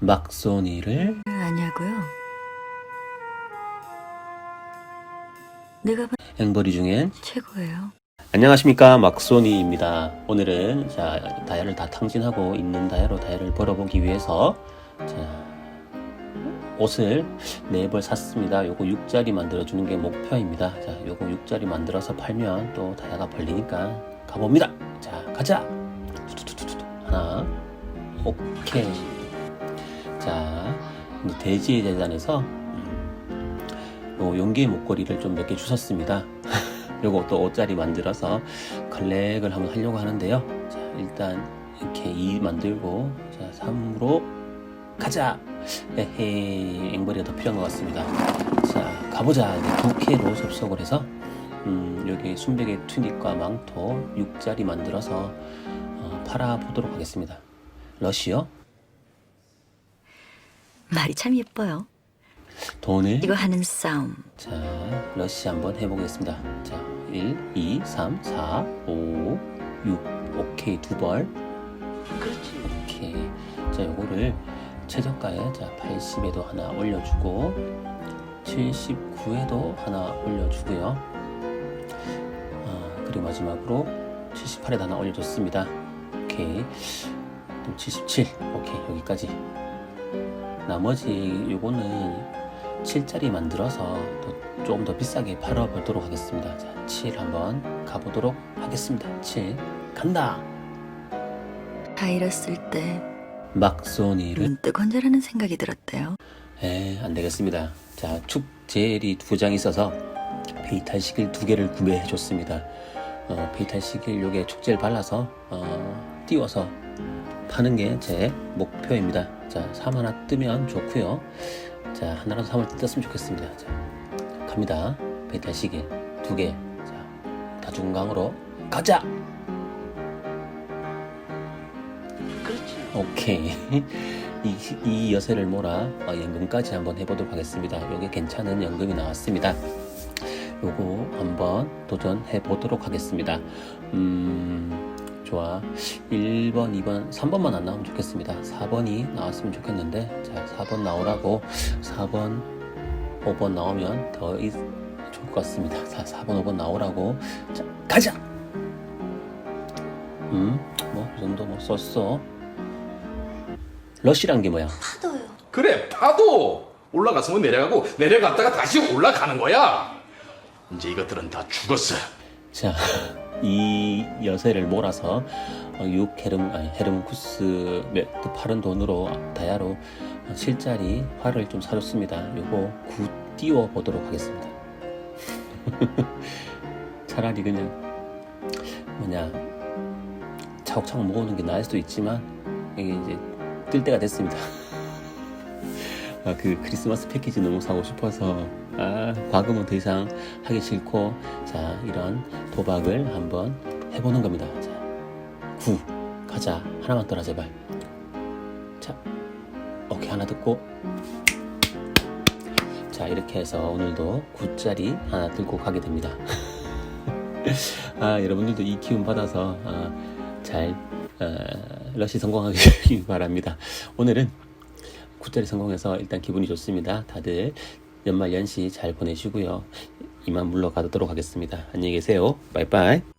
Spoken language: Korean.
막소니를 아니하고요. 내가 본 앵벌이 중엔 최고예요. 안녕하십니까 막소니입니다 오늘은 자 다이아를 다 탕진하고 있는 다이아로 다이아를 벌어보기 위해서 자 옷을 네 벌 샀습니다 요거 6짜리 만들어 주는 게 목표입니다 자 요거 6짜리 만들어서 팔면 또 다이아가 벌리니까 가봅니다 자 가자. 하나 오케이 자 이제 돼지의 재단에서 음, 요 용기 목걸이를 좀 몇 개 주셨습니다 요거 또 5짜리 만들어서 컬렉을 한번 하려고 하는데요. 자, 일단 이렇게 2 만들고 자, 3으로 가자. 에헤이, 앵벌이가 더 필요한 것 같습니다. 자, 가보자. 개로 접속을 해서 음, 여기 순백의 투닉과 망토 6짜리 만들어서 어, 팔아 보도록 하겠습니다. 러시요. 말이 참 예뻐요. 돈을 이거 하는 싸움. 자, 러시 한번 해보겠습니다. 자, 1, 2, 3, 4, 5, 6. 오케이, 두 벌. 그렇지. 오케이. 자, 요거를 최저가에 자, 80에도 하나 올려주고, 79에도 하나 올려주고요. 아, 그리고 마지막으로 78에도 하나 올려줬습니다. 오케이. 또 77. 오케이, 여기까지. 나머지 요거는 7짜리 만들어서 또 조금 더 비싸게 팔아보도록 하겠습니다. 자, 7 한번 가보도록 하겠습니다. 7 간다. 다 잃었을 때 막소니를 문득 혼자라는 생각이 들었대요. 에, 안 되겠습니다. 자, 축젤이 두 장 있어서 베이탈 시길 두 개를 구매해 줬습니다. 어, 베이탈 시길 요게 축젤 발라서 어, 띄워서 파는 게 제 목표입니다. 자, 3 하나 뜨면 좋고요. 자, 하나라도 3을 떴으면 좋겠습니다. 자, 갑니다. 베이탈시길 두 개. 자, 다중강으로 가자. 오케이. 이, 이 여세를 몰아 어, 연금까지 한번 해보도록 하겠습니다. 요게 괜찮은 연금이 나왔습니다. 요거 한번 도전해 보도록 하겠습니다. 음, 좋아. 1번, 2번, 3번만 안 나오면 좋겠습니다. 4번이 나왔으면 좋겠는데, 자, 4번 나오라고 4번, 5번 나오면 더 이- 좋을 것 같습니다. 자, 4번, 5번 나오라고. 자, 가자! 음, 뭐, 이 정도 뭐 썼어. 러시란 게 뭐야? 그래 파도 올라갔으면 내려가고 내려갔다가 다시 올라가는 거야 이제 이것들은 다 죽었어 자, 이 여세를 몰아서 6 헤름, 아니, 헤름쿠스 매트 파른 돈으로 다야로 7짜리 활을 좀 사줬습니다. 요거 9 띄워 보도록 하겠습니다. 차라리 그냥 뭐냐 차곡차곡 모으는 게 나을 수도 있지만 이게 이제 뜰 때가 됐습니다. 아, 그 크리스마스 패키지 너무 사고 싶어서 아, 과금은 더 이상 하기 싫고 자 이런 도박을 한번 해보는 겁니다. 자, 9 가자 하나만 떠라 제발. 자, 오케이 하나 듣고 자 이렇게 해서 오늘도 9짜리 하나 들고 가게 됩니다. 아 여러분들도 이 기운 받아서 아, 잘 어, 러시 성공하길 바랍니다. 오늘은 9짜리 성공해서 일단 기분이 좋습니다. 다들 연말 연시 잘 보내시고요. 이만 물러가도록 하겠습니다. 안녕히 계세요. 빠이빠이.